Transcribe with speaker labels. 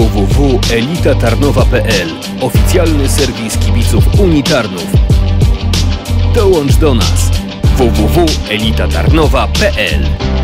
Speaker 1: www.elitatarnowa.pl Oficjalny serwis kibiców Unii Tarnów. Dołącz do nas. www.elitatarnowa.pl